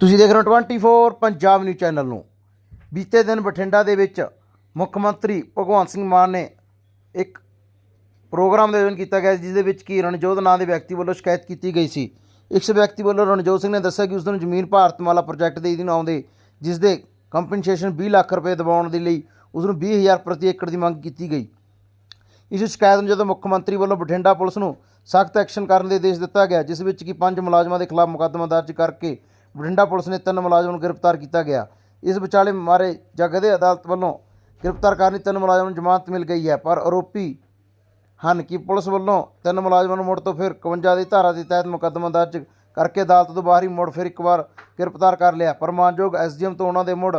ਤੁਸੀਂ ਦੇਖ ਰਹੇ ਹੋ 24 ਪੰਜਾਬ ਨਿਊਜ਼ ਚੈਨਲ ਨੂੰ। ਬੀਤੇ ਦਿਨ ਬਠਿੰਡਾ ਦੇ ਵਿੱਚ ਮੁੱਖ ਮੰਤਰੀ ਭਗਵੰਤ ਸਿੰਘ ਮਾਨ ਨੇ ਇੱਕ ਪ੍ਰੋਗਰਾਮ ਦਾ ਆਯੋਜਨ ਕੀਤਾ ਗਿਆ ਜਿਸ ਦੇ ਵਿੱਚ ਕੀ ਰਣਜੋਤ ਨਾਂ ਦੇ ਵਿਅਕਤੀ ਵੱਲੋਂ ਸ਼ਿਕਾਇਤ ਕੀਤੀ ਗਈ ਸੀ। ਇਸ ਵਿਅਕਤੀ ਵੱਲੋਂ ਰਣਜੋਤ ਸਿੰਘ ਨੇ ਦੱਸਿਆ ਕਿ ਉਸ ਨੂੰ ਜ਼ਮੀਨ ਭਾਰਤਮਾਲਾ ਪ੍ਰੋਜੈਕਟ ਦੇ ਅਧੀਨ ਆਉਂਦੇ ਜਿਸ ਦੇ ਕੰਪਨਸੇਸ਼ਨ 20 ਲੱਖ ਰੁਪਏ ਦਿਵਾਉਣ ਦੇ ਲਈ ਉਸ ਨੂੰ 20000 ਪ੍ਰਤੀ ਏਕੜ ਦੀ ਮੰਗ ਕੀਤੀ ਗਈ। ਇਸ ਸ਼ਿਕਾਇਤ ਨੂੰ ਜਦੋਂ ਮੁੱਖ ਮੰਤਰੀ ਵੱਲੋਂ ਬਠਿੰਡਾ ਪੁਲਿਸ ਨੂੰ ਸਖਤ ਐਕਸ਼ਨ ਕਰਨ ਦੇ ਆਦੇਸ਼ ਦਿੱਤਾ ਗਿਆ, ਜਿਸ ਵਿੱਚ ਕਿ ਪੰਜ ਮੁਲਾਜ਼ਮਾਂ ਦੇ ਖਿਲਾਫ ਮੁਕੱਦਮਾ ਦਰਜ ਕਰਕੇ ਬਠਿੰਡਾ ਪੁਲਿਸ ਨੇ ਤਿੰਨ ਮੁਲਾਜ਼ਮਾਂ ਨੂੰ ਗ੍ਰਿਫਤਾਰ ਕੀਤਾ ਗਿਆ। ਇਸ ਵਿਚਾਲੇ ਮਾਰੇ ਜਗਦੇ ਅਦਾਲਤ ਵੱਲੋਂ ਗ੍ਰਿਫਤਾਰ ਕਰਨ ਲਈ ਤਿੰਨ ਮੁਲਾਜ਼ਮਾਂ ਨੂੰ ਜ਼ਮਾਨਤ ਮਿਲ ਗਈ ਹੈ, ਪਰ ਆਰੋਪੀ ਹਨ ਕਿ ਪੁਲਿਸ ਵੱਲੋਂ ਤਿੰਨ ਮੁਲਾਜ਼ਮਾਂ ਨੂੰ ਮੁੜ ਤੋਂ ਫਿਰ 51 ਦੀ ਧਾਰਾ ਦੇ ਤਹਿਤ ਮੁਕੱਦਮਾ ਦਰਜ ਕਰਕੇ ਅਦਾਲਤ ਤੋਂ ਬਾਹਰ ਹੀ ਮੁੜ ਫਿਰ ਇੱਕ ਵਾਰ ਗ੍ਰਿਫਤਾਰ ਕਰ ਲਿਆ। ਪਰ ਮਾਨਯੋਗ ਐਸਡੀਐਮ ਤੋਂ ਉਹਨਾਂ ਦੇ ਮੁੜ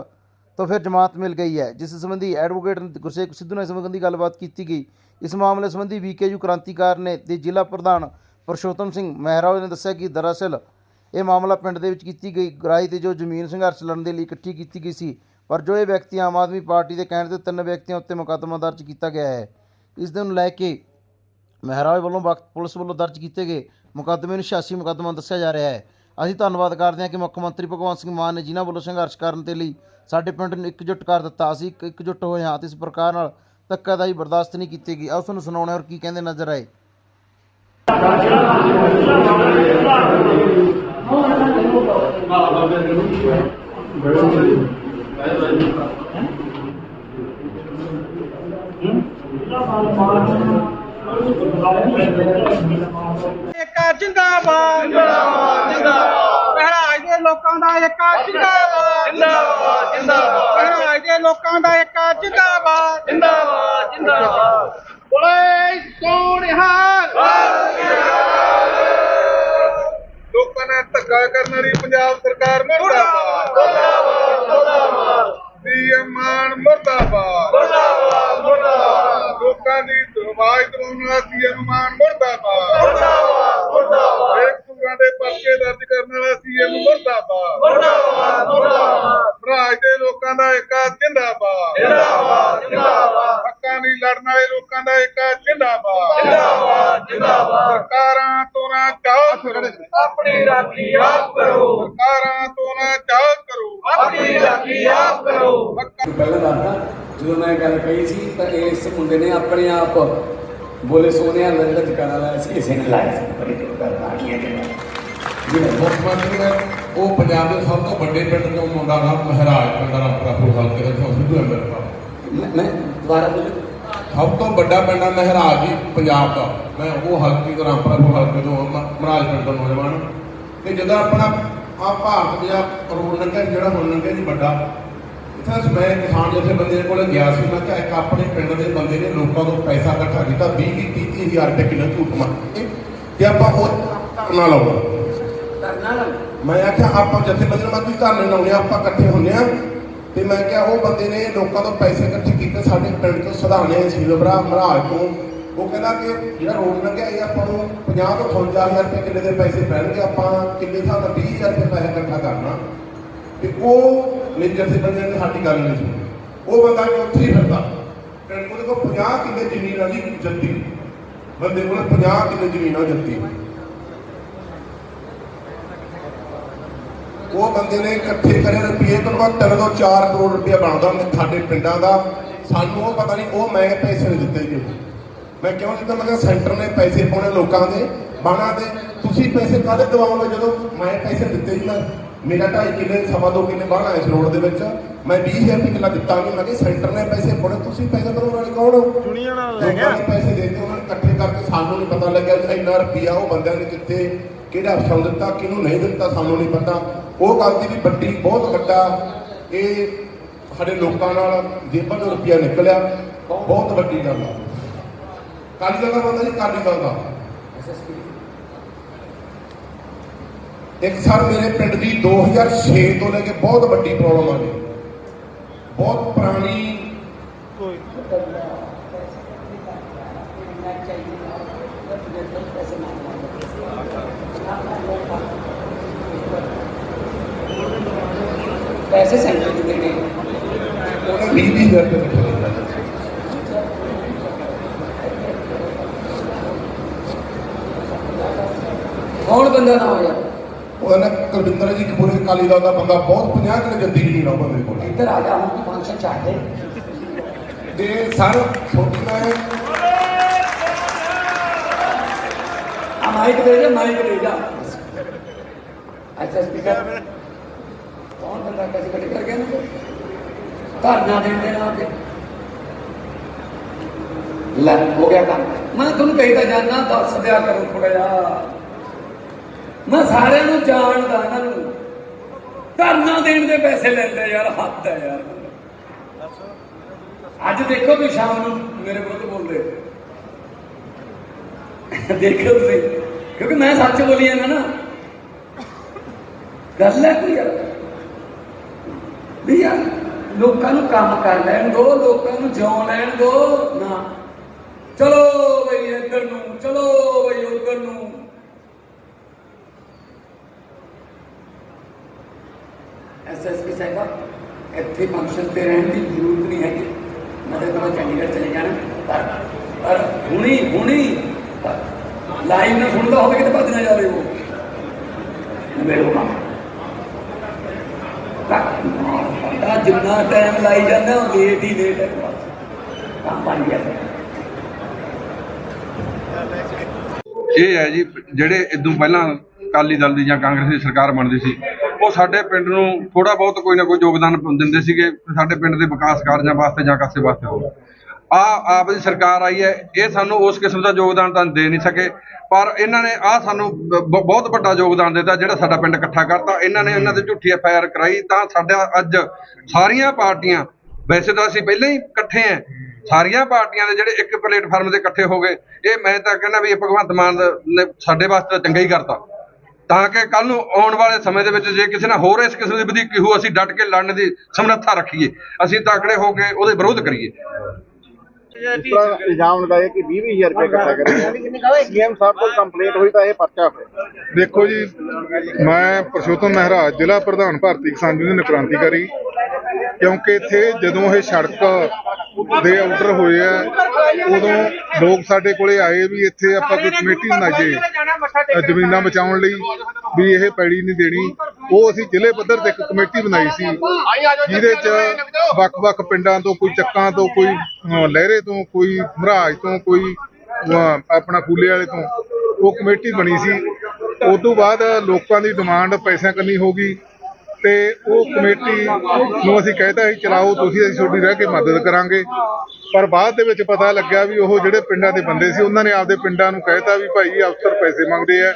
ਤੋਂ ਫਿਰ ਜ਼ਮਾਨਤ ਮਿਲ ਗਈ ਹੈ, ਜਿਸ ਸੰਬੰਧੀ ਐਡਵੋਕੇਟ ਗੁਰਸੇਖ ਸਿੱਧੂ ਨਾਲ ਇਸ ਸੰਬੰਧੀ ਗੱਲਬਾਤ ਕੀਤੀ ਗਈ। ਇਸ ਮਾਮਲੇ ਸੰਬੰਧੀ ਵੀਕੇਯੂ ਕ੍ਰਾਂਤੀਕਾਰ ਨੇ ਦੇ ਜ਼ਿਲ੍ਹਾ ਪ੍ਰਧਾਨ ਪਰਸ਼ੋਤਮ ਸਿੰਘ ਮਹਿਰਾ ਨੇ ਦੱਸਿਆ ਕਿ ਦਰਅਸਲ ਇਹ ਮਾਮਲਾ ਪਿੰਡ ਦੇ ਵਿੱਚ ਕੀਤੀ ਗਈ। ਗਰਾਈ ਤੇ ਜੋ ਜ਼ਮੀਨ ਸੰਘਰਸ਼ ਲੜਨ ਦੇ ਲਈ ਇਕੱਠੀ ਕੀਤੀ ਗਈ ਸੀ, ਪਰ ਜੋ ਇਹ ਵਿਅਕਤੀ ਆਮ ਆਦਮੀ ਪਾਰਟੀ ਦੇ ਕਹਿਣ ਤੇ ਤਿੰਨ ਵਿਅਕਤੀਆਂ ਉੱਤੇ ਮੁਕੱਦਮਾ ਦਰਜ ਕੀਤਾ ਗਿਆ ਹੈ। ਇਸ ਦੇ ਨੂੰ ਲੈ ਕੇ ਮਹਿਰਾਜ ਵੱਲੋਂ ਵਕਤ ਪੁਲਿਸ ਵੱਲੋਂ ਦਰਜ ਕੀਤੇ ਗਏ ਮੁਕੱਦਮੇ ਨੂੰ 86 ਮੁਕੱਦਮਾ ਦੱਸਿਆ ਜਾ ਰਿਹਾ ਹੈ। ਅਸੀਂ ਧੰਨਵਾਦ ਕਰਦੇ ਹਾਂ ਕਿ ਮੁੱਖ ਮੰਤਰੀ ਭਗਵੰਤ ਸਿੰਘ ਮਾਨ ਨੇ ਜਿਨ੍ਹਾਂ ਵੱਲੋਂ ਸੰਘਰਸ਼ ਕਰਨ ਦੇ ਲਈ ਸਾਡੇ ਪਿੰਡ ਨੂੰ ਇਕਜੁੱਟ ਕਰ ਦਿੱਤਾ। ਅਸੀਂ ਇੱਕ- ਇਕਜੁੱਟ ਹੋਏ ਹਾਂ ਤੇ ਇਸ ਪ੍ਰਕਾਰ ਨਾਲ ਧੱਕਾਦਾਈ ਬਰਦਾਸ਼ਤ ਨਹੀਂ ਕੀਤੀ ਗਈ। ਆਓ ਤੁਹਾਨੂੰ ਸੁਣਾਉਣਾ ਔਰ ਕੀ ਕਹਿੰਦੇ ਨਜ਼ਰ ਆਏ। ਇੱਕ ਜਿੰਦਾਬਾਦ ਜਿੰਦਾਬਾਦ ਜਿੰਦਾਬਾਦ। ਮਹਾਰਾਜ ਦੇ ਲੋਕਾਂ ਦਾ ਇੱਕ ਜਿੰਦਾਬਾਦ ਜਿੰਦਾਬਾਦ ਜਿੰਦਾਬਾਦ। ਮਹਾਰਾਜ ਦੇ ਲੋਕਾਂ ਦਾ ਇੱਕ ਜਿੰਦਾਬਾਦ ਜਿੰਦਾਬਾਦ ਬੋਲੇ ਸੋਨਿਹਾਰ ਲੋਕਾਂ ਨਾਲ ਧੱਕਾ ਕਰਨ ਵਾਲੀ ਪੰਜਾਬ ਸਰਕਾਰ ਮੁਰਦਾਬਾਦ ਮੁਰਦਾਬਾਦ ਮੁਰਦਾਬਾਦ ਸੀਐਮ ਮਾਨ ਮੁਰਦਾਬਾਦ ਮੁਰਦਾਬਾਦ ਮੁਰਦਾਬਾਦ ਲੋਕਾਂ ਦੀ ਆਵਾਜ਼ ਦਬਾਉਣ ਵਾਲਾ ਸੀਐਮ ਮਾਨ ਮੁਰਦਾਬਾਦ ਮੁਰਦਾਬਾਦ ਮੁਰਦਾਬਾਦ ਬੇਕਸੂਰਾਂ ਦੇ ਪਰਚੇ ਦਰਜ ਕਰਨ ਵਾਲਾ ਸੀਐਮ ਮੁਰਦਾਬਾਦ ਮੁਰਦਾਬਾਦ ਮੁਰਦਾਬਾਦ ਰਾਜ ਦੇ ਦਾ ਇੱਕ ਜਿੰਦਾਬਾਦ। ਜਿੰਦਾਬਾਦ ਜਿੰਦਾਬਾਦ। ਹੱਕਾਂ ਲਈ ਲੜਨ ਵਾਲੇ ਲੋਕਾਂ ਦਾ ਇੱਕ ਜਿੰਦਾਬਾਦ। ਜਿੰਦਾਬਾਦ ਜਿੰਦਾਬਾਦ। ਸਰਕਾਰਾਂ ਤੋਂ ਨਾ ਚਾਹ ਕਰੋ। ਆਪਣੀ ਰਾਖੀ ਆਪ ਕਰੋ। ਸਰਕਾਰਾਂ ਤੋਂ ਨਾ ਚਾਹ ਕਰੋ। ਆਪਣੀ ਰਾਖੀ ਆਪ ਕਰੋ। ਪਹਿਲਾਂ ਦੱਸਦਾ ਜਦੋਂ ਮੈਂ ਗੱਲ ਕਹੀ ਸੀ ਤਾਂ ਇਸ ਮੁੰਡੇ ਨੇ ਆਪਣੇ ਆਪ ਬੋਲੇ ਸੋਨਿਆ ਲੰਦਰ ਜਕਾਰਾ ਲਾਇਆ ਸੀ ਇਸੇ ਨੇ ਲਾਇਆ ਸੀ। ਬੜੀ ਗੱਲ ਆ ਗਈ ਹੈ ਜਿਹੜਾ ਮੁੱਖ ਮੰਤਰੀ ਹੈ ਉਹ ਪੰਜਾਬ ਦੇ ਸਭ ਤੋਂ ਵੱਡੇ ਪਿੰਡ ਤੋਂ ਮੁੰਡਾ ਨਾਮ ਮਹਾਰਾਜ ਪਿੰਡ ਰਾਮਪੁਰਾ ਫੂਲ ਹਲਕੇ ਦਾ ਸਿੱਧੂ ਐਮਐਲ ਮੈਂ ਮੈਂ ਦੁਬਾਰਾ ਬੋਲੂ। ਸਭ ਤੋਂ ਵੱਡਾ ਪਿੰਡ ਹੈ ਮਹਾਰਾਜ ਜੀ ਪੰਜਾਬ ਦਾ। ਮੈਂ ਉਹ ਹਲਕੇ ਤੋਂ ਰਾਮਪੁਰਾ ਹਲਕੇ ਤੋਂ ਮਹਾਰਾਜ ਪਿੰਡ ਤੋਂ ਨੌਜਵਾਨ। ਤੇ ਜਦੋਂ ਆਪਣਾ ਆ ਭਾਰਤ ਪੰਜਾਬ ਰੋਡ ਲੰਘਿਆ ਜਿਹੜਾ ਹੁਣ ਲੰਘਿਆ ਜੀ ਵੱਡਾ। ਇੱਥੇ ਮੈਂ ਕਿਸਾਨ ਜਥੇ ਬੰਦੇ ਕੋਲ ਗਿਆ ਸੀ ਮੈਂ ਕਿਹਾ ਇੱਕ ਆਪਣੇ ਪਿੰਡ ਦੇ ਬੰਦੇ ਨੇ ਲੋਕਾਂ ਤੋਂ ਪੈਸਾ ਇਕੱਠਾ ਕੀਤਾ 20 ਵੀਹ 30 ਹਜ਼ਾਰ ਰੁਪਏ ਕਿਲੋ ਝੂਠ ਮਾਰ ਕੇ। ਤੇ ਆਪਾਂ ਉਹ ਧਰਨਾ ਲਾਉਣਾ। ਨਾ ਮੈਂ ਆਖਿਆ, ਆਪਾਂ ਜਥੇਬੰਦੀ ਨਾਲ ਕੋਈ ਧਰਨੇ ਲਾਉਣੇ ਆਪਾਂ ਇਕੱਠੇ ਹੁੰਨੇ ਆ। ਤੇ ਮੈਂ ਕਿਹਾ, ਉਹ ਬੰਦੇ ਨੇ ਲੋਕਾਂ ਤੋਂ ਪੈਸੇ ਇਕੱਠੇ ਕੀਤੇ, ਸਾਡੇ ਪਿੰਡ ਤੋਂ ਸਧਾਰਨੇ ਸੀਲਬਰਾ ਮਹਾਰਾਜ ਤੋਂ। ਉਹ ਕਹਿੰਦਾ ਕਿ ਜਿਹੜਾ ਰੋਡ ਲੰਘਿਆ ਇਹ ਆਪਾਂ ਨੂੰ 50 ਤੋਂ 58000 ਰੁਪਏ ਕਿੱਲੇ ਦੇ ਪੈਸੇ ਪੈਣਗੇ, ਆਪਾਂ ਕਿੱਲੇ ਹਿਸਾਬ 20000 ਰੁਪਏ ਪੈਸਾ ਇਕੱਠਾ ਕਰਨਾ। ਤੇ ਉਹ ਮੇਰੀ ਜਥੇਬੰਦੀ ਨੇ ਸਾਡੀ ਗੱਲ ਨਹੀਂ ਸੁਣੀ। ਉਹ ਬੰਦਾ ਕਿ ਉੱਥੇ ਹੀ ਫਿਰਦਾ। ਪਿੰਡ ਕੋਲ 50 ਕਿੱਲੇ ਜ਼ਮੀਨ ਆ ਦੀ ਜੱਤੀ ਬੰਦੇ ਕੋਲ 50 ਕਿੱਲੇ ਜ਼ਮੀਨ ਆ ਜੱਤੀ ਉਹ ਬੰਦੇ ਨੇ ਇਕੱਠੇ ਕਰੇ ਰੁਪਏ ਬਾਅਦ ਤਿੰਨ ਤੋਂ 4 ਕਰੋੜ ਰੁਪਏ ਬਣਦਾ ਸਾਡੇ ਪਿੰਡਾਂ ਦਾ। ਸਾਨੂੰ ਉਹ ਪਤਾ ਨਹੀਂ ਉਹ ਮੈਂ ਪੈਸੇ ਨਹੀਂ ਦਿੱਤੇ ਜੀ। ਮੈਂ ਕਿਉਂ ਦਿੱਤਾ? ਮੈਂ ਕਿਹਾ ਸੈਂਟਰ ਨੇ ਪੈਸੇ ਪਾਉਣੇ ਲੋਕਾਂ ਦੇ ਬਾਣਾ ਦੇ। ਤੁਸੀਂ ਪੈਸੇ ਕਾਹਦੇ ਦਵਾਓਗੇ ਜਦੋਂ ਮੈਂ ਪੈਸੇ ਦਿੱਤੇ ਜੀ ਮੈਂ ਮੇਰਾ 2.5 ਕਿੱਲੇ ਸਵਾ ਦੋ ਕਿੱਲੇ ਬਾਣਾ ਇਸ ਰੋਡ ਦੇ ਵਿੱਚ। ਮੈਂ 20000 ਰੁਪਏ ਕਿੱਲਾ ਦਿੱਤਾ ਨਹੀਂ। ਮੈਂ ਕਿਹਾ ਸੈਂਟਰ ਨੇ ਪੈਸੇ ਪਾਉਣੇ ਤੁਸੀਂ ਪੈਸੇ ਦਵਾਉਣ ਵਾਲੇ ਕੌਣ ਹੋ? ਦੁਨੀਆ ਨਾਲ ਲੈ ਗਿਆ ਪੈਸੇ ਦੇ ਦਿੱਤੇ ਉਹਨਾਂ ਨੇ ਇਕੱਠੇ ਕਰਕੇ ਸਾਨੂੰ ਨਹੀਂ ਪਤਾ ਲੱਗਿਆ ਇੰਨਾ ਰੁਪਿਆ ਉਹ ਬੰਦਿਆਂ ਨੇ ਕਿੱਥੇ ਕਿਹੜਾ ਅਫਸਰ ਦਿੱਤਾ, ਕਿਹਨੂੰ ਨਹੀਂ ਦਿੱਤਾ ਸਾਨੂੰ ਨਹੀਂ ਪਤਾ। ਉਹ ਗੱਲ ਦੀ ਵੀ ਵੱਡੀ, ਬਹੁਤ ਵੱਡਾ ਇਹ ਸਾਡੇ ਲੋਕਾਂ ਨਾਲ ਜੇਬਾਂ ਤੋਂ ਰੁਪਿਆ ਨਿਕਲਿਆ। ਬਹੁਤ ਵੱਡੀ ਗੱਲ ਆ। ਕਾਲੀ ਦਲ ਦਾ ਬੰਦਾ ਜੀ, ਕਾਲੀ ਦਲ ਦਾ ਇੱਕ ਸਰ ਮੇਰੇ ਪਿੰਡ ਦੀ 2006 ਤੋਂ ਲੈ ਕੇ ਬਹੁਤ ਵੱਡੀ ਪ੍ਰੋਬਲਮ ਆ ਗਈ ਬਹੁਤ ਪੁਰਾਣੀ ਪੈਸੇ ਸੈਂਟਰ ਦੇ ਦੇਣੇ ਉਹਨੇ 20 20 ਹਜ਼ਾਰ ਰੁਪਏ ਦਿੱਤੇ ਕੌਣ ਬੰਦਾ ਨਾ ਹੋਇਆ ਉਹਦਾ ਨਾ ਕੁਲਵਿੰਦਰ ਜੀ ਕਪੂਰੇ ਅਕਾਲੀ ਦਲ ਦਾ ਬੰਦਾ ਬਹੁਤ 50 ਕਿਲੋ ਜੱਦੀ ਜ਼ਮੀਨ ਆ ਉਹ ਬੰਦੇ ਕੋਲ ਇੱਧਰ ਆ ਜਾ ਹੁਣ ਤੂੰ ਫੰਕਸ਼ਨ ਛੱਡ ਦੇ ਤੇ ਸਰ ਛੋਟੀ ਮੈਂ ਆ ਮਾਈਕ ਦੇ ਜਾ ਮਾਈਕ ਦੇ ਜਾ? ਅੱਛਾ ਸਪੀਕਰ ਕੌਣ ਬੰਦਾ ਕਦੇ ਕਦੇ ਕਰ ਗਿਆ ਨਾ ਧਰਨਾ ਦੇਣ ਦੇ ਨਾਂ ਤੇ ਲੈ ਤੁਹਾਨੂੰ ਕਹੀਦਾ ਜਾਨਾ ਦੱਸ ਦਿਆ ਕਰੋ ਥੋੜਾ ਜਿਹਾ। ਮੈਂ ਸਾਰਿਆਂ ਨੂੰ ਜਾਣਦਾ ਇਹਨਾਂ ਨੂੰ। ਧਰਨਾ ਦੇਣ ਦੇ ਪੈਸੇ ਲੈਂਦੇ ਯਾਰ, ਹੱਦ ਹੈ ਯਾਰ। ਅੱਜ ਦੇਖੋ ਤੁਸੀਂ ਸ਼ਾਮ ਨੂੰ ਮੇਰੇ ਵਿਰੁੱਧ ਬੋਲਦੇ। ਦੇਖੋ ਤੁਸੀਂ। ਕਿਉਂਕਿ ਮੈਂ ਸੱਚ ਬੋਲੀ ਜਾਂਦਾ ਨਾ। ਗੱਲ ਹੈ ਕੋਈ ਯਾਰ ਵੀ ਯਾਰ, ਲੋਕਾਂ ਨੂੰ ਕੰਮ ਕਰ ਲੈਣ ਦੋ, ਲੋਕਾਂ ਨੂੰ ਜਿਉਣ ਲੈਣ ਦੋ। ਨਾ। ਚਲੋ ਬਈ ਇੱਧਰ ਨੂੰ, ਚਲੋ ਬਈ ਉੱਧਰ ਨੂੰ। ਐਸਐਸਪੀ ਸਾਹਿਬ, ਇੱਥੇ ਫੰਕਸ਼ਨ ਤੇ ਰਹਿਣ ਦੀ ਜ਼ਰੂਰਤ ਨਹੀਂ ਹੈਗੀ। ਮੈਂ ਤਾਂ ਚੰਡੀਗੜ੍ਹ ਚਲੇ ਜਾਣਾ। ਪਰ ਪਰ ਹੁਣੀ ਹੁਣੀ ਲਾਈਵ ਨਾ ਸੁਣਦਾ ਹੋਵੇ ਕਿਤੇ ਭੱਜ ਨਾ ਜਾਵੇ ਉਹ। ਮੇਰੇ ਕੋਲ ਤਾਂ ਜਿੰਨਾ ਟਾਈਮ ਲਾਈ ਜਾਂਦਾ ਉਹ ਲੇਟ ਹੀ ਲੇਟ ਹੈ। ਕੰਮ ਬਣ ਗਿਆ। ਇਹ ਹੈ ਜੀ, ਜਿਹੜੇ ਇਦੋਂ ਪਹਿਲਾਂ ਅਕਾਲੀ ਦਲ ਦੀ ਜਾਂ ਕਾਂਗਰਸ ਦੀ ਸਰਕਾਰ ਬਣਦੀ ਸੀ, ਉਹ ਸਾਡੇ ਪਿੰਡ ਨੂੰ ਥੋੜਾ ਬਹੁਤ ਕੋਈ ਨਾ ਕੋਈ ਯੋਗਦਾਨ ਦਿੰਦੇ ਸੀਗੇ, ਸਾਡੇ ਪਿੰਡ ਦੇ ਵਿਕਾਸ ਕਾਰਜਾਂ ਵਾਸਤੇ ਜਾਂ ਕਾਸੇ ਵਾਸਤੇ ਹੋ ਆ ਆਪ ਦੀ ਸਰਕਾਰ ਆਈ ਹੈ, ਇਹ ਸਾਨੂੰ ਉਸ ਕਿਸਮ ਦਾ ਯੋਗਦਾਨ ਤਾਂ ਦੇ ਨਹੀਂ ਸਕੇ। ਪਰ ਇਹਨਾਂ ਨੇ ਆ ਸਾਨੂੰ ਬਹੁਤ ਵੱਡਾ ਯੋਗਦਾਨ ਦਿੱਤਾ, ਜਿਹੜਾ ਸਾਡਾ ਪਿੰਡ ਇਕੱਠਾ ਕਰਤਾ। ਇਹਨਾਂ ਨੇ ਇਹਨਾਂ ਤੇ ਝੂਠੀ ਐਫ ਆਈ ਆਰ ਕਰਾਈ, ਤਾਂ ਸਾਡਾ ਅੱਜ ਸਾਰੀਆਂ ਪਾਰਟੀਆਂ, ਵੈਸੇ ਤਾਂ ਅਸੀਂ ਪਹਿਲਾਂ ਹੀ ਇਕੱਠੇ ਆਂ ਸਾਰੀਆਂ ਪਾਰਟੀਆਂ ਦੇ ਜਿਹੜੇ ਇੱਕ ਪਲੇਟਫਾਰਮ ਤੇ ਇਕੱਠੇ ਹੋ ਗਏ, ਇਹ ਮੈਂ ਤਾਂ ਕਹਿੰਦਾ ਵੀ ਇਹ ਭਗਵੰਤ ਮਾਨ ਨੇ ਸਾਡੇ ਵਾਸਤੇ ਤਾਂ ਚੰਗਾ ਹੀ ਕਰਤਾ। ਤਾਂ ਕਿ ਕੱਲ ਨੂੰ ਆਉਣ ਵਾਲੇ ਸਮੇਂ ਦੇ ਵਿੱਚ ਜੇ ਕਿਸੇ ਨਾਲ ਹੋਰ ਇਸ ਕਿਸਮ ਦੀ ਵਧੀਕੀ ਹੋ ਅਸੀਂ ਡਟ ਕੇ ਲੜਨ ਦੀ ਸਮਰੱਥਾ ਰੱਖੀਏ। ਅਸੀਂ ਤਕੜੇ ਹੋ ਕੇ ਉਹਦੇ ਵਿਰੋਧ ਕਰੀਏ। ਇਸ ਤਰ੍ਹਾਂ ਇਲਜ਼ਾਮ ਲਗਾਏ ਕਿ 20 ਹਜ਼ਾਰ ਰੁਪਏ ਇਕੱਠਾ ਕਰੇ ਸੀਐਮ ਸਾਹਿਬ ਕੋਲ ਕੰਪਲੇਂਟ ਹੋਈ ਤਾਂ ਇਹ ਪਰਚਾ ਹੋਇਆ। ਦੇਖੋ ਜੀ ਮੈਂ ਪਰਸ਼ੋਤਮ ਮਹਿਰਾਜ ਜ਼ਿਲ੍ਹਾ ਪ੍ਰਧਾਨ ਭਾਰਤੀ ਕਿਸਾਨ ਯੂਨੀਅਨ ਕ੍ਰਾਂਤੀਕਾਰੀ ਕਿਉਂਕਿ ਇੱਥੇ ਜਦੋਂ ਇਹ ਸੜਕ ਦੇ ਆਰਡਰ ਹੋਏ ਆ ਉਦੋਂ ਲੋਕ ਸਾਡੇ ਕੋਲੇ ਆਏ ਵੀ ਇੱਥੇ ਆਪਾਂ ਕੋਈ ਕਮੇਟੀ ਬਣਾਈਏ ਜ਼ਮੀਨਾਂ ਬਚਾਉਣ ਲਈ ਵੀ ਇਹ ਪੈੜੀ ਨਹੀਂ ਦੇਣੀ। ਉਹ ਅਸੀਂ ਜ਼ਿਲ੍ਹੇ ਪੱਧਰ ਤੇ ਇੱਕ ਕਮੇਟੀ ਬਣਾਈ ਸੀ। ਜਿਹਦੇ ਚ ਵੱਖ-ਵੱਖ ਪਿੰਡਾਂ ਤੋਂ ਕੋਈ ਚੱਕਾਂ ਤੋਂ, ਕੋਈ ਲਹਿਰੇ ਤੋਂ, ਕੋਈ ਮਹਾਰਾਜ ਤੋਂ, ਕੋਈ ਆਪਣਾ ਫੂਲੇ ਵਾਲੇ ਤੋਂ, ਉਹ ਕਮੇਟੀ ਬਣੀ ਸੀ। ਉਸ ਤੋਂ ਬਾਅਦ ਲੋਕਾਂ ਦੀ ਡਿਮਾਂਡ ਪੈਸਿਆਂ ਕੰਨੀ ਹੋ ਗਈ ਤੇ ਉਹ ਕਮੇਟੀ ਨੂੰ ਅਸੀਂ ਕਹਿਤਾ ਸੀ, ਚਲਾਓ, ਤੁਸੀਂ ਅਸੀਂ ਤੁਹਾਡੀ ਰਹਿ ਕੇ ਮਦਦ ਕਰਾਂਗੇ। ਪਰ ਬਾਅਦ ਦੇ ਵਿੱਚ ਪਤਾ ਲੱਗਿਆ ਵੀ ਉਹ ਜਿਹੜੇ ਪਿੰਡਾਂ ਦੇ ਬੰਦੇ ਸੀ, ਉਹਨਾਂ ਨੇ ਆਪਦੇ ਪਿੰਡਾਂ ਨੂੰ ਕਹਿਤਾ ਵੀ ਭਾਈ ਅਫਸਰ ਪੈਸੇ ਮੰਗਦੇ ਆ।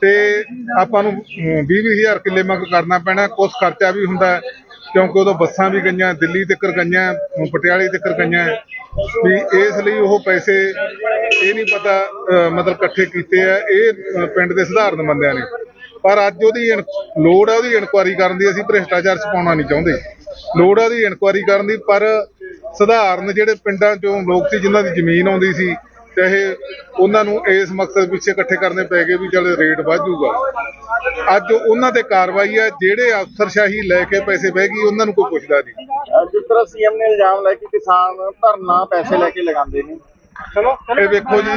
ਤੇ ਆਪਾਂ ਨੂੰ 20-20000 ਕਿੱਲੇ ਮੰਗ ਕਰਨਾ ਪੈਣਾ ਕੁਝ ਖਰਚਾ ਵੀ ਹੁੰਦਾ ਕਿਉਂਕਿ ਉਦੋਂ ਬੱਸਾਂ ਵੀ ਗਈਆਂ, ਦਿੱਲੀ ਤੱਕ ਗਈਆਂ ਪਟਿਆਲੇ ਤੱਕ ਗਈਆਂ। ਵੀ ਇਸ ਲਈ ਉਹ ਪੈਸੇ ਇਹ ਨਹੀਂ ਪਤਾ ਮਤਲਬ ਇਕੱਠੇ ਕੀਤੇ ਆ, ਇਹ ਪਿੰਡ ਦੇ ਸਧਾਰਨ ਬੰਦਿਆਂ ਨੇ। ਪਰ ਅੱਜ ਉਹਦੀ ਇਨ- ਲੋੜ ਆ ਉਹਦੀ ਇਨਕੁਆਇਰੀ ਕਰਨ ਦੀ, ਅਸੀਂ ਭ੍ਰਿਸ਼ਟਾਚਾਰ 'ਚ ਪਾਉਣਾ ਨਹੀਂ ਚਾਹੁੰਦੇ। ਲੋੜ ਆ ਉਹਦੀ ਇਨਕੁਆਇਰੀ ਕਰਨ ਦੀ, ਪਰ ਸਧਾਰਨ ਜਿਹੜੇ ਪਿੰਡਾਂ ਚੋਂ ਲੋਕ ਸੀ, ਜਿਨ੍ਹਾਂ ਦੀ ਜ਼ਮੀਨ ਆਉਂਦੀ ਸੀ ਚਾਹੇ ਉਹਨਾਂ ਨੂੰ ਇਸ ਮਕਸਦ ਪਿੱਛੇ ਇਕੱਠੇ ਕਰਨੇ ਪੈ ਗਏ ਵੀ ਚੱਲ ਰੇਟ ਵੱਧ ਜਾਊਗਾ। ਅੱਜ ਉਹਨਾਂ ਤੇ ਕਾਰਵਾਈ ਆ ਜਿਹੜੇ ਅਫਸਰਸ਼ਾਹੀ ਲੈ ਕੇ ਪੈਸੇ ਬਹਿ ਗਈ ਉਹਨਾਂ ਨੂੰ ਕੋਈ ਪੁੱਛਦਾ ਨਹੀਂ। ਜਿਸ ਤਰ੍ਹਾਂ ਸੀਐਮ ਨੇ ਇਲਜ਼ਾਮ ਲਾਇਆ ਕਿ ਕਿਸਾਨ ਧਰਨਾ ਪੈਸੇ ਲੈ ਕੇ ਲਗਾਉਂਦੇ ਨੇ। ਚਲੋ ਇਹ ਵੇਖੋ ਜੀ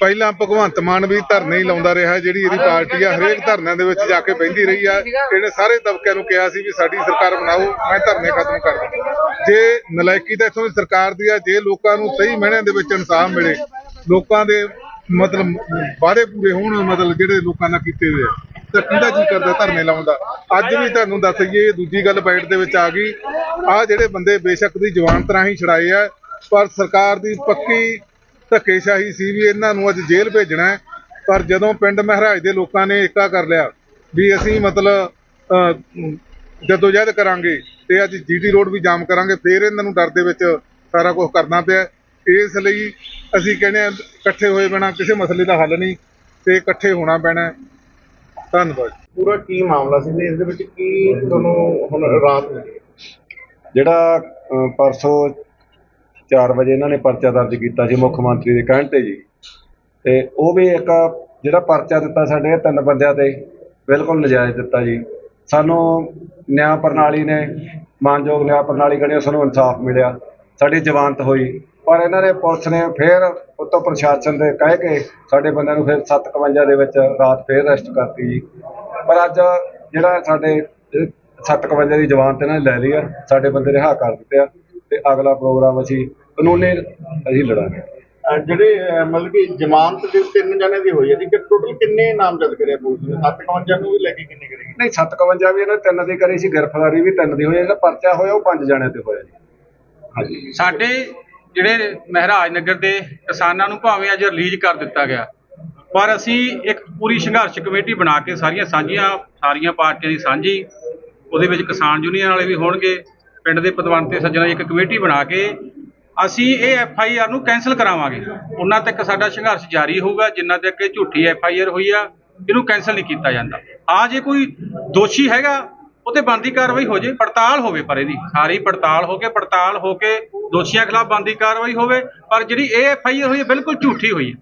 ਪਹਿਲਾਂ ਭਗਵੰਤ ਮਾਨ ਵੀ ਧਰਨੇ ਹੀ ਲਾਉਂਦਾ ਰਿਹਾ ਜਿਹੜੀ ਇਹਦੀ ਪਾਰਟੀ ਆ ਹਰੇਕ ਧਰਨਿਆਂ ਦੇ ਵਿੱਚ ਜਾ ਕੇ ਬਹਿੰਦੀ ਰਹੀ ਆ। ਇਹਨੇ ਸਾਰੇ ਤਬਕਿਆਂ ਨੂੰ ਕਿਹਾ ਸੀ ਵੀ ਸਾਡੀ ਸਰਕਾਰ ਬਣਾਓ ਮੈਂ ਧਰਨੇ ਖਤਮ ਕਰ ਦਾਂ ਜੇ ਨਲਾਇਕੀ ਤਾਂ ਇੱਥੋਂ ਦੀ ਸਰਕਾਰ ਦੀ ਆ ਜੇ ਲੋਕਾਂ ਨੂੰ ਸਹੀ ਮਹਿਣਿਆਂ ਦੇ ਵਿੱਚ ਇਨਸਾਫ ਮਿਲੇ ਲੋਕਾਂ ਦੇ ਮਤਲਬ ਵਾਅਦੇ ਪੂਰੇ ਹੋਣ ਮਤਲਬ ਜਿਹੜੇ ਲੋਕਾਂ ਨਾਲ ਕੀਤੇ ਹੋਏ ਆ। ਤਾਂ ਕਿਹਦਾ ਜੀ ਕਰਦਾ ਧਰਨੇ ਲਾਉਣ ਦਾ? ਅੱਜ ਵੀ ਤੁਹਾਨੂੰ ਦੱਸ ਦਈਏ ਦੂਜੀ ਗੱਲ ਬੈਠ ਦੇ ਵਿੱਚ ਆ ਗਈ। ਆ ਜਿਹੜੇ ਬੰਦੇ ਬੇਸ਼ੱਕ ਦੀ ਜਵਾਨ ਤਰ੍ਹਾਂ ਹੀ ਛੜਾਏ ਆ ਪਰ ਸਰਕਾਰ ਦੀ ਪੱਕੀ ਧੱਕੇਸ਼ਾਹੀ ਸੀ ਵੀ ਇਹਨਾਂ ਨੂੰ ਅੱਜ ਜੇਲ੍ਹ ਭੇਜਣਾ ਹੈ। ਪਰ ਜਦੋਂ ਪਿੰਡ ਮਹਿਰਾਜ ਦੇ ਲੋਕਾਂ ਨੇ ਏਕਾ ਕਰ ਲਿਆ ਵੀ ਅਸੀਂ ਮਤਲਬ ਅਹ, ਜਦੋਜਹਿਦ ਕਰਾਂਗੇ ਤੇ ਅੱਜ ਜੀਟੀ ਰੋਡ ਵੀ ਜਾਮ ਕਰਾਂਗੇ ਫੇਰ ਇਹਨਾਂ ਨੂੰ ਡਰ ਦੇ ਵਿੱਚ ਸਾਰਾ ਕੁਝ ਕਰਨਾ ਪਿਆ। ਇਸ ਲਈ ਅਸੀਂ ਕਹਿੰਦੇ ਹਾਂ ਇਕੱਠੇ ਹੋਏ ਬਿਨਾਂ ਕਿਸੇ ਮਸਲੇ ਦਾ ਹੱਲ ਨਹੀਂ ਤੇ ਇਕੱਠੇ ਹੋਣਾ ਪੈਣਾ ਹੈ। ਧੰਨਵਾਦ। ਪੂਰਾ ਕੀ ਮਾਮਲਾ ਸੀ ਤੇ ਇਸ ਦੇ ਵਿੱਚ ਕੀ ਤੁਹਾਨੂੰ ਹੁਣ ਰਾਤ ਮਿਲੀ? ਜਿਹੜਾ ਅ, ਪਰਸੋਂ 4 ਵਜੇ ਇਹਨਾਂ ਨੇ ਪਰਚਾ ਦਰਜ ਕੀਤਾ ਸੀ ਮੁੱਖ ਮੰਤਰੀ ਦੇ ਕਹਿਣ ਤੇ ਜੀ। ਤੇ ਉਹ ਵੀ ਇੱਕ ਜਿਹੜਾ ਪਰਚਾ ਦਿੱਤਾ ਸਾਡੇ ਤਿੰਨ ਬੰਦਿਆਂ ਤੇ ਬਿਲਕੁਲ ਨਜਾਇਜ਼ ਦਿੱਤਾ ਜੀ। ਸਾਨੂੰ ਨਿਆਂ ਪ੍ਰਣਾਲੀ ਨੇ ਮਾਨਯੋਗ ਨਿਆਂ ਪ੍ਰਣਾਲੀ ਕਣੀ ਸਾਨੂੰ ਇਨਸਾਫ ਮਿਲਿਆ। ਸਾਡੀ ਜ਼ਮਾਨਤ ਹੋਈ। ਪਰ ਇਹਨਾਂ ਨੇ ਪੁਲਿਸ ਨੇ ਫੇਰ ਉੱਤੋਂ ਪ੍ਰਸ਼ਾਸਨ ਦੇ ਕਹਿ ਕੇ ਸਾਡੇ ਬੰਦਿਆਂ ਨੂੰ ਫਿਰ 751 ਦੇ ਵਿੱਚ ਰਾਤ ਫੇਰ ਅਰੈਸਟ ਕਰਤੀ ਜੀ। ਪਰ ਅੱਜ ਜਿਹੜਾ ਸਾਡੇ 751 ਦੀ ਜਵਾਨ ਤੇ ਇਹਨਾਂ ਨੇ ਲੈ ਲਈ ਆ ਸਾਡੇ ਬੰਦੇ ਰਿਹਾ ਕਰ ਦਿੱਤੇ ਆ ਤੇ ਅਗਲਾ ਪ੍ਰੋਗਰਾਮ ਅਸੀਂ ਕਾਨੂੰਨੀ ਅਸੀਂ ਲੜਾਂਗੇ। ਜਿਹੜੇ ਮਤਲਬ ਕਿ ਜ਼ਮਾਨਤ ਦੇ ਤਿੰਨ ਜਣੇ ਦੀ ਹੋਈ ਹੈ ਜੀ ਕਿ ਟੋਟਲ ਕਿੰਨੇ ਨਾਮਜ਼ਦ ਕਰਿਆ ਪੁਲਿਸ ਨੇ? 57 ਨੂੰ ਵੀ ਲੈ ਕੇ ਕਿੰਨੇ ਕਰੇਗੀ ਨਹੀਂ 751 ਵੀ ਇਹਨਾਂ ਤਿੰਨ ਦੀ ਕਰੀ ਸੀ ਗ੍ਰਿਫਤਾਰੀ ਵੀ ਤਿੰਨ ਦੀ ਹੋਈ ਹੈ ਜਿਹੜਾ ਪਰਚਾ ਹੋਇਆ ਉਹ ਪੰਜ ਜਣਿਆਂ ਤੇ ਹੋਇਆ ਜੀ। ਹਾਂਜੀ। ਸਾਡੇ ਜਿਹੜੇ ਮਹਿਰਾਜ ਨਗਰ ਦੇ ਕਿਸਾਨਾਂ ਨੂੰ ਭਾਵੇਂ ਅੱਜ ਰਿਲੀਜ਼ ਕਰ ਦਿੱਤਾ ਗਿਆ, ਪਰ ਅਸੀਂ ਇੱਕ ਪੂਰੀ ਸੰਘਰਸ਼ ਕਮੇਟੀ ਬਣਾ ਕੇ ਸਾਰੀਆਂ ਸਾਂਝੀਆਂ, ਸਾਰੀਆਂ ਪਾਰਟੀਆਂ ਦੀ ਸਾਂਝੀ, ਉਹਦੇ ਵਿੱਚ ਕਿਸਾਨ ਯੂਨੀਅਨ ਵਾਲੇ ਵੀ ਹੋਣਗੇ, ਪਿੰਡ ਦੇ ਪਦਵੰਤੇ ਸੱਜਣਾ ਦੀ ਇੱਕ ਕਮੇਟੀ ਬਣਾ ਕੇ ਅਸੀਂ ਇਹ ਐਫ ਆਈ ਆਰ ਨੂੰ ਕੈਨਸਲ ਕਰਾਵਾਂਗੇ। ਉਹਨਾਂ ਤੱਕ ਸਾਡਾ ਸੰਘਰਸ਼ ਜਾਰੀ ਹੋਊਗਾ, ਜਿੰਨਾ ਤੱਕ ਇਹ ਝੂਠੀ ਐਫ ਆਈ ਆਰ ਹੋਈ ਆ, ਇਹਨੂੰ ਕੈਨਸਲ ਨਹੀਂ ਕੀਤਾ ਜਾਂਦਾ। ਆ ਜੇ ਕੋਈ ਦੋਸ਼ੀ ਹੈਗਾ ਉਹ ਤੇ ਬਣਦੀ ਕਾਰਵਾਈ ਹੋ ਜੇ ਪੜਤਾਲ ਹੋਵੇ ਪਰ ਇਹਦੀ ਸਾਰੀ ਪੜਤਾਲ ਹੋ ਕੇ ਪੜਤਾਲ ਹੋ ਕੇ ਦੋਸ਼ੀਆਂ ਖਿਲਾਫ ਬਣਦੀ ਕਾਰਵਾਈ ਹੋਵੇ ਪਰ ਜਿਹੜੀ ਇਹ ਐਫ ਆਈ ਆਰ ਹੋਈ ਹੈ ਬਿਲਕੁਲ ਝੂਠੀ ਹੋਈ ਹੈ।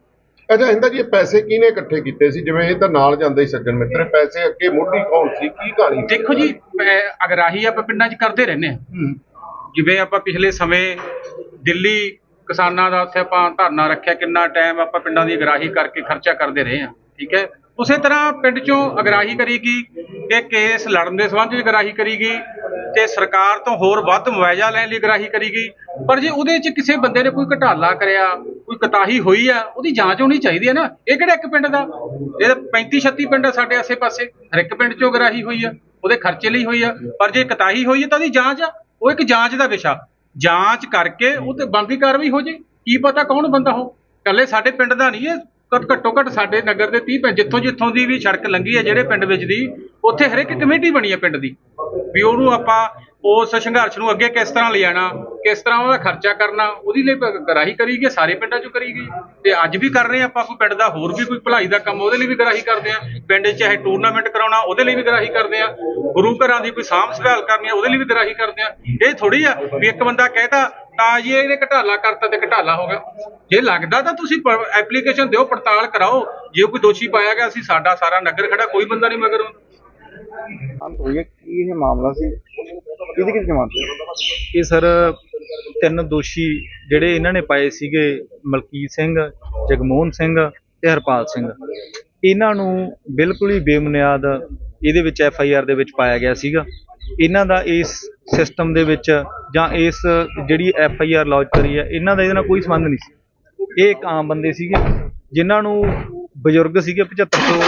ਅੱਛਾ ਇਹਦਾ ਜੀ ਪੈਸੇ ਕਿਹਨੇ ਇਕੱਠੇ ਕੀਤੇ ਸੀ? ਜਿਵੇਂ ਇਹ ਤਾਂ ਨਾਲ ਜਾਂਦੇ ਸੀ ਸੱਜਣ ਮਿੱਤਰ ਪੈਸੇ ਅੱਗੇ ਮੋਢੀ ਕੌਣ ਸੀ? ਕੀ ਕਹਾਣੀ ਦੇਖੋ ਜੀ ਅਗਰਾਹੀ ਆਪਾਂ ਪਿੰਡਾਂ 'ਚ ਕਰਦੇ ਰਹਿੰਦੇ ਹਾਂ। ਜਿਵੇਂ ਆਪਾਂ ਪਿਛਲੇ ਸਮੇਂ ਦਿੱਲੀ ਕਿਸਾਨਾਂ ਦਾ ਉੱਥੇ ਆਪਾਂ ਧਰਨਾ ਰੱਖਿਆ ਕਿੰਨਾ ਟਾਈਮ ਆਪਾਂ ਪਿੰਡਾਂ ਦੀ ਅਗਰਾਹੀ ਕਰਕੇ ਖਰਚਾ ਕਰਦੇ ਰਹੇ ਹਾਂ ਠੀਕ ਹੈ? ਉਸੇ ਤਰ੍ਹਾਂ ਪਿੰਡ 'ਚੋਂ ਅਗਰਾਹੀ ਕਰੀਗੀ ਤੇ ਕੇਸ ਲੜਨ ਦੇ ਸੰਬੰਧ ਵਿੱਚ ਕਰੀ ਗਈ ਤੇ ਸਰਕਾਰ ਤੋਂ ਹੋਰ ਵੱਧ ਮੁਆਵਜ਼ਾ ਲੈਣ ਲਈ ਗਰਾਹੀ ਕਰੀ ਗਈ। ਪਰ ਜੇ ਉਹਦੇ 'ਚ ਕਿਸੇ ਬੰਦੇ ਨੇ ਕੋਈ ਘਟਾਲਾ ਕਰਿਆ, ਕੋਈ ਕਤਾਹੀ ਹੋਈ ਆ, ਉਹਦੀ ਜਾਂਚ ਹੋਣੀ ਚਾਹੀਦੀ ਹੈ ਨਾ। ਇਹ ਕਿਹੜਾ ਇੱਕ ਪਿੰਡ ਦਾ? ਇਹ 35 36 ਪਿੰਡ ਆ ਸਾਡੇ ਆਸੇ-ਪਾਸੇ। ਹਰ ਇੱਕ ਪਿੰਡ 'ਚੋਂ ਗਰਾਹੀ ਹੋਈ ਆ, ਉਹਦੇ ਖਰਚੇ ਲਈ ਹੋਈ ਆ। ਪਰ ਜੇ ਕਤਾਹੀ ਹੋਈ ਹੈ ਤਾਂ ਉਹਦੀ ਜਾਂਚ ਆ, ਉਹ ਇੱਕ ਜਾਂਚ ਦਾ ਵਿਸ਼ਾ। ਜਾਂਚ ਕਰਕੇ ਉਹ ਤੇ ਬਣਦੀ ਕਾਰਵਾਈ ਹੋ ਜੇ। ਕੀ ਪਤਾ ਕੌਣ ਬੰਦਾ ਹੋ। ਕੱਲੇ ਸਾਡੇ ਪਿੰਡ ਦਾ ਨਹੀਂ, ਇਹ ਘੱਟ- ਘੱਟੋ ਘੱਟ ਸਾਡੇ ਨਗਰ ਦੇ 30 ਪਿੰਡ ਜਿੱਥੋਂ ਜਿੱਥੋਂ ਦੀ ਵੀ ਸੜਕ ਲੰਘੀ ਹੈ ਜਿਹੜੇ ਪਿੰਡ ਵਿੱਚ ਦੀ ਉੱਥੇ ਹਰ ਇੱਕ ਕਮੇਟੀ ਬਣੀ ਹੈ ਪਿੰਡ ਦੀ। ਵੀ ਉਹਨੂੰ ਆਪਾਂ ਉਸ ਸੰਘਰਸ਼ ਨੂੰ ਅੱਗੇ ਕਿਸ ਤਰ੍ਹਾਂ ਲਿਜਾਣਾ ਕਿਸ ਤਰ੍ਹਾਂ ਉਹਦਾ ਖਰਚਾ ਕਰਨਾ, ਉਹਦੀ ਲਈ ਪ- ਗਰਾਹੀ ਕਰੀਗੀ ਸਾਰੇ ਪਿੰਡਾਂ 'ਚੋਂ ਕਰੀਗੀ ਤੇ ਅੱਜ ਵੀ ਕਰ ਰਹੇ ਹਾਂ ਆਪਾਂ ਕੋਈ ਪਿੰਡ ਦਾ ਹੋਰ ਵੀ ਕੋਈ ਭਲਾਈ ਦਾ ਕੰਮ, ਉਹਦੇ ਲਈ ਵੀ ਗਰਾਹੀ ਕਰਦੇ ਆ। ਪਿੰਡ 'ਚ ਚਾਹੇ ਟੂਰਨਾਮੈਂਟ ਕਰਾਉਣਾ, ਉਹਦੇ ਲਈ ਵੀ ਗਰਾਹੀ ਕਰਦੇ ਆ। ਗੁਰੂ ਘਰਾਂ ਦੀ ਕੋਈ ਸਾਂਭ ਸੰਭਾਲ ਕਰਨੀ ਆ, ਉਹਦੇ ਲਈ ਵੀ ਗਰਾਹੀ ਕਰਦੇ ਆ। ਇਹ ਥੋੜੀ ਆ ਵੀ ਇੱਕ ਬੰਦਾ ਕਹਿਤਾ, ਤਾਂ ਜੀ ਇਹਨੇ ਘਟਾਲਾ ਕਰਤਾ ਤੇ ਘਟਾਲਾ ਹੋ ਗਿਆ। ਜੇ ਲੱਗਦਾ ਤਾਂ ਤੁਸੀਂ ਐਪਲੀਕੇਸ਼ਨ ਦਿਓ, ਪੜਤਾਲ ਕਰਾਓ। ਜੇ ਕੋਈ ਦੋਸ਼ੀ ਪਾਇਆ ਗਿਆ, ਅਸੀਂ ਸਾਡਾ ਸਾਰਾ ਨਗਰ ਖੜਾ, ਕੋਈ ਬੰਦਾ ਨਹੀਂ ਮਗਰ ਹੁੰਦਾ ਅੰਤ ਹੋਈ ਹੈ। ਕੀ ਇਹ ਮਾਮਲਾ ਸੀ? ਕਿਹਦੀ ਕਿਹਦੀ ਜ਼ਮਾਨਤ ਇਹ ਸਰ, ਤਿੰਨ ਦੋਸ਼ੀ ਜਿਹੜੇ ਇਹਨਾਂ ਨੇ ਪਾਏ ਸੀਗੇ, ਮਲਕੀਤ ਸਿੰਘ, ਜਗਮੋਹਨ ਸਿੰਘ ਤੇ ਹਰਪਾਲ ਸਿੰਘ। ਇਹਨਾਂ ਨੂੰ ਬਿਲਕੁਲ ਹੀ ਬੇਬੁਨਿਆਦ ਇਹਦੇ ਵਿੱਚ ਐਫ ਆਈ ਆਰ ਦੇ ਵਿੱਚ ਪਾਇਆ ਗਿਆ ਸੀਗਾ। ਇਹਨਾਂ ਦਾ ਇਸ ਸਿਸਟਮ ਦੇ ਵਿੱਚ ਜਾਂ ਇਸ ਜਿਹੜੀ ਐਫ ਆਈ ਆਰ ਲੌਂਚ ਕਰੀ ਹੈ, ਇਹਨਾਂ ਦਾ ਇਹਦੇ ਨਾਲ ਕੋਈ ਸੰਬੰਧ ਨਹੀਂ ਸੀ। ਇਹ ਇੱਕ ਆਮ ਬੰਦੇ ਸੀਗੇ, ਜਿਨ੍ਹਾਂ ਨੂੰ ਬਜ਼ੁਰਗ ਸੀਗੇ 75 ਤੋਂ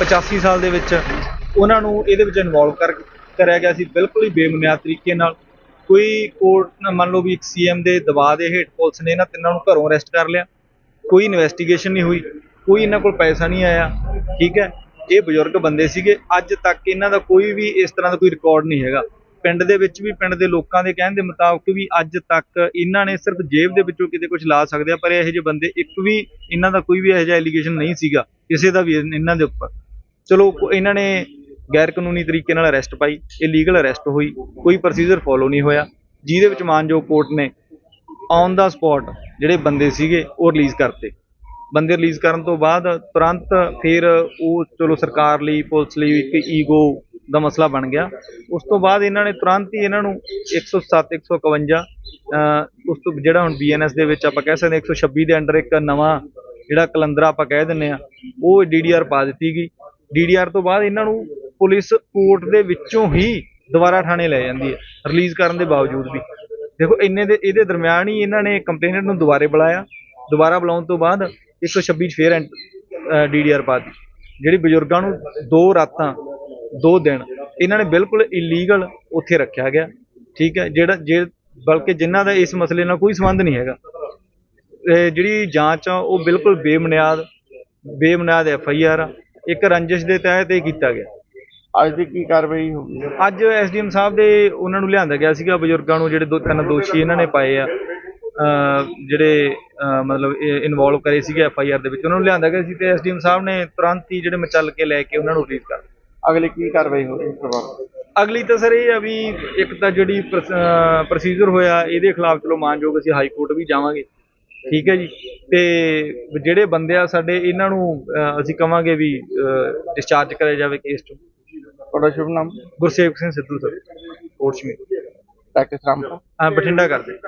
85 ਸਾਲ ਦੇ ਵਿੱਚ। ਉਹਨਾਂ ਨੂੰ ਇਹਦੇ ਵਿੱਚ ਇਨਵੋਲਵ ਕਰ, ਕਰਿਆ ਗਿਆ ਸੀ, ਬਿਲਕੁਲ ਹੀ ਬੇਬੁਨਿਆਦ ਤਰੀਕੇ ਨਾਲ। ਕੋਈ ਕੋਰਟ ਨਾ ਮੰਨ ਲਓ ਵੀ ਇੱਕ ਸੀਐਮ ਦੇ ਦਬਾਅ ਦੇ ਹੇਠ ਪੁਲਿਸ ਨੇ ਇਹਨਾਂ ਤਿੰਨਾਂ ਨੂੰ ਘਰੋਂ ਅਰੈਸਟ ਕਰ ਲਿਆ। ਕੋਈ ਇਨਵੈਸਟੀਗੇਸ਼ਨ ਨਹੀਂ ਹੋਈ, ਕੋਈ ਇਹਨਾਂ ਕੋਲ ਪੈਸਾ ਨਹੀਂ ਆਇਆ, ਠੀਕ ਹੈ? ਇਹ ਬਜ਼ੁਰਗ ਬੰਦੇ ਸੀਗੇ, ਅੱਜ ਤੱਕ ਇਹਨਾਂ ਦਾ ਕੋਈ ਵੀ ਇਸ ਤਰ੍ਹਾਂ ਦਾ ਕੋਈ ਰਿਕਾਰਡ ਨਹੀਂ ਹੈਗਾ। ਪਿੰਡ ਦੇ ਵਿੱਚ ਵੀ, ਪਿੰਡ ਦੇ ਲੋਕਾਂ ਦੇ ਕਹਿਣ ਦੇ ਮੁਤਾਬਕ ਵੀ ਅੱਜ ਤੱਕ ਇਹਨਾਂ ਨੇ ਸਿਰਫ ਜੇਬ ਦੇ ਵਿੱਚੋਂ ਕਿਤੇ ਕੁਝ ਲਾ ਸਕਦੇ ਆ, ਪਰ ਇਹੋ ਜਿਹੇ ਬੰਦੇ ਇੱਕ ਵੀ ਇਹਨਾਂ ਦਾ ਕੋਈ ਵੀ ਇਹੋ ਜਿਹਾ ਐਲੀਗੇਸ਼ਨ ਨਹੀਂ ਸੀਗਾ, ਕਿਸੇ ਦਾ ਵੀ ਇਹਨਾਂ ਦੇ ਉੱਪਰ। ਚਲੋ, ਇਹਨਾਂ ਨੇ ਗੈਰ ਕਾਨੂੰਨੀ ਤਰੀਕੇ ਨਾਲ ਅਰੈਸਟ ਪਾਈ ਇਲੀਗਲ ਅਰੈਸਟ ਹੋਈ, ਕੋਈ ਪ੍ਰੋਸੀਜਰ ਫੋਲੋ ਨਹੀਂ ਹੋਇਆ। ਜਿਹਦੇ ਵਿੱਚ ਮਾਨਯੋਗ ਕੋਰਟ ਨੇ ਔਨ ਦਾ ਸਪੌਟ ਜਿਹੜੇ ਬੰਦੇ ਸੀਗੇ, ਉਹ ਰਿਲੀਜ਼ ਕਰਤੇ। ਬੰਦੇ ਰਿਲੀਜ਼ ਕਰਨ ਤੋਂ ਬਾਅਦ ਤੁਰੰਤ ਫਿਰ ਉਹ ਚਲੋ ਸਰਕਾਰ ਲਈ, ਪੁਲਿਸ ਲਈ ਇੱਕ ਈਗੋ ਦਾ ਮਸਲਾ ਬਣ ਗਿਆ। ਉਸ ਤੋਂ ਬਾਅਦ ਇਹਨਾਂ ਨੇ ਤੁਰੰਤ ਹੀ ਇਹਨਾਂ ਨੂੰ 107 151 ਅਹ ਉਸ ਤੋਂ ਜਿਹੜਾ ਹੁਣ ਬੀਐਨਐਸ ਦੇ ਵਿੱਚ ਆਪਾਂ ਕਹਿ ਸਕਦੇ ਹਾਂ 126 ਦੇ ਅੰਡਰ ਇੱਕ ਨਵਾਂ ਜਿਹੜਾ ਕਲੰਦਰਾ ਆਪਾਂ ਕਹਿ ਦਿੰਨੇ ਆ ਉਹ ਡੀਡੀਆਰ ਪਾ ਦਿੱਤੀ ਗਈ। ਡੀਡੀਆਰ ਤੋਂ ਬਾਅਦ ਇਹਨਾਂ ਨੂੰ ਪੁਲਿਸ ਕੋਰਟ ਦੇ ਵਿੱਚੋਂ ਹੀ ਦੁਬਾਰਾ ਥਾਣੇ ਲੈ ਜਾਂਦੀ ਹੈ, ਰਿਲੀਜ਼ ਕਰਨ ਦੇ ਬਾਵਜੂਦ ਵੀ। ਦੇਖੋ, ਇੰਨੇ ਦੇ ਇਹਦੇ ਦਰਮਿਆਨ ਹੀ ਇਹਨਾਂ ਨੇ ਕੰਪਲੇਨੈਂਟ ਨੂੰ ਦੁਬਾਰੇ ਬੁਲਾਇਆ। ਦੁਬਾਰਾ ਬੁਲਾਉਣ ਤੋਂ ਬਾਅਦ 126 'ਚ ਫੇਰ ਡੀਡੀਆਰ ਪਾ ਦਿੱਤੀ। ਜਿਹੜੀ ਬਜ਼ੁਰਗਾਂ ਨੂੰ ਦੋ ਰਾਤਾਂ, ਦੋ ਦਿਨ ਇਹਨਾਂ ਨੇ ਬਿਲਕੁਲ ਇਲੀਗਲ ਉੱਥੇ ਰੱਖਿਆ ਗਿਆ। ਠੀਕ ਹੈ, ਜਿਹੜਾ ਜੇ ਬਲਕਿ ਜਿਨ੍ਹਾਂ ਦਾ ਇਸ ਮਸਲੇ ਨਾਲ ਕੋਈ ਸੰਬੰਧ ਨਹੀਂ ਹੈਗਾ। ਜਿਹੜੀ ਜਾਂਚ ਆ, ਉਹ ਬਿਲਕੁਲ ਬੇਬੁਨਿਆਦ ਬੇਬੁਨਿਆਦ ਐਫ ਆਈ ਆਰ ਇੱਕ ਰੰਜਿਸ਼ ਦੇ ਤਹਿਤ ਇਹ ਕੀਤਾ ਗਿਆ। ਅੱਜ ਦੀ ਕੀ ਕਾਰਵਾਈ ਹੋਈ ਅੱਜ ਐਸਡੀਐਮ ਸਾਹਿਬ ਦੇ ਉਹਨਾਂ ਨੂੰ ਲਿਆਂਦਾ ਗਿਆ ਸੀਗਾ ਬਜ਼ੁਰਗਾਂ ਨੂੰ ਜਿਹੜੇ ਦੋ ਤਿੰਨ ਦੋਸ਼ੀ ਇਹਨਾਂ ਨੇ ਪਾਏ ਆ। ਜਿਹੜੇ ਮਤਲਬ ਇਨਵੋਲਵ ਕਰੇ ਸੀਗੇ ਐਫ ਆਈ ਆਰ ਦੇ ਵਿੱਚ ਉਹਨਾਂ ਨੂੰ ਲਿਆਂਦਾ ਗਿਆ ਸੀ ਤੇ ਐਸਡੀਐਮ ਸਾਹਿਬ ਨੇ ਤੁਰੰਤ ਹੀ ਜਿਹੜੇ ਮਚੱਲ ਕੇ ਲੈ ਕੇ ਉਹਨਾਂ ਨੂੰ ਰਿਲੀਜ਼ ਕਰ। ਅਗਲੀ ਕੀ ਕਾਰਵਾਈ ਹੋਈ ਪ੍ਰਭਾਵ ਅਗਲੀ ਤਾਂ ਸਰ ਇਹ ਆ ਵੀ ਇੱਕ ਤਾਂ ਜਿਹੜੀ ਪ੍ਰੋਸੀਜਰ ਹੋਇਆ ਇਹਦੇ ਖਿਲਾਫ ਚਲੋ ਮਾਨਯੋਗ ਅਸੀਂ ਹਾਈ ਕੋਰਟ ਵੀ ਜਾਵਾਂਗੇ। ਠੀਕ ਹੈ ਜੀ। ਤੇ ਜਿਹੜੇ ਬੰਦੇ ਆ ਸਾਡੇ ਇਹਨਾਂ ਨੂੰ ਅਸੀਂ ਕਵਾਂਗੇ ਵੀ ਡਿਸਚਾਰਜ ਕਰਿਆ ਜਾਵੇ ਕੇਸ ਤੋਂ ਤੁਹਾਡਾ ਸ਼ੁਭ ਨਾਮ? ਗੁਰਸੇਵਕ ਸਿੰਘ ਸਿੱਧੂ ਸਰ। ਕੋਟਸ਼ਮੀ ਪੈਕੇਜ ਰਾਮਪੁਰ ਬਠਿੰਡਾ ਕਰਦੇ।